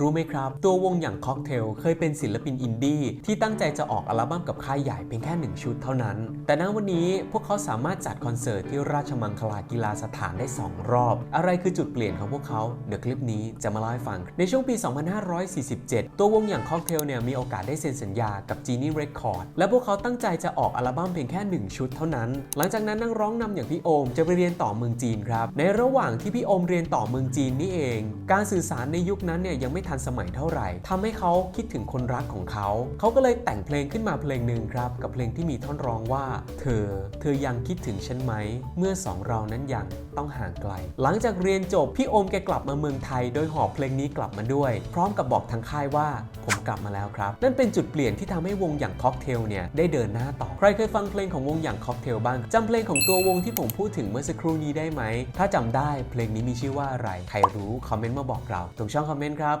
รู้ไหมครับ ตัววงอย่างค็อกเทลเคยเป็นศิลปินอินดี้ที่ตั้งใจจะออกอัลบั้มกับค่ายใหญ่เพียงแค่หนึ่งชุดเท่านั้น แต่ณวันนี้พวกเขาสามารถจัดคอนเสิร์ตที่ราชมังคลากีฬาสถานได้ 2 รอบ อะไรคือจุดเปลี่ยนของพวกเขาเดี๋ยวคลิปนี้จะมาเล่าให้ฟัง ในช่วงปี 2547 ตัววงอย่างค็อกเทลเนี่ยมีโอกาสได้เซ็นสัญญากับ Genie Record และพวกเขาตั้งใจจะออกอัลบั้มเพียงแค่หนึ่งชุดเท่านั้น หลังจากนั้นนักร้องนำอย่างพี่โอมจะไปเรียนต่อเมืองจีนครับในระหว่างที่พี่โอมเรียนต่อเมืองจีนนี่เอง การสื่อสารในยุคนั้นเนี่ยยังไม่ทันสมัยเท่าไหร่ทำให้เขาคิดถึงคนรักของเขา เขาก็เลยแต่งเพลงขึ้นมาเพลงหนึ่งครับ กับเพลงที่มีท่อนร้องว่า เธอ เธอยังคิดถึงฉันไหม เมื่อสองเรานั้นยังต้องห่างไกล หลังจากเรียนจบพี่โอมแกกลับมาเมืองไทย โดยหอบเพลงนี้กลับมาด้วย พร้อมกับบอกทางค่ายว่าผมกลับมาแล้วครับ นั่นเป็นจุดเปลี่ยนที่ทำให้วงอย่างค็อกเทลเนี่ยได้เดินหน้าต่อ ใครเคยฟังเพลงของวงอย่างค็อกเทลบ้างจำเพลงของตัววงที่ผมพูดถึงเมื่อสักครู่นี้ได้ไหม ถ้าจำได้เพลงนี้มีชื่อว่าอะไร ใครรู้คอมเมนต์มาบอกเรา ตรงช่องคอมเมนต์ครับ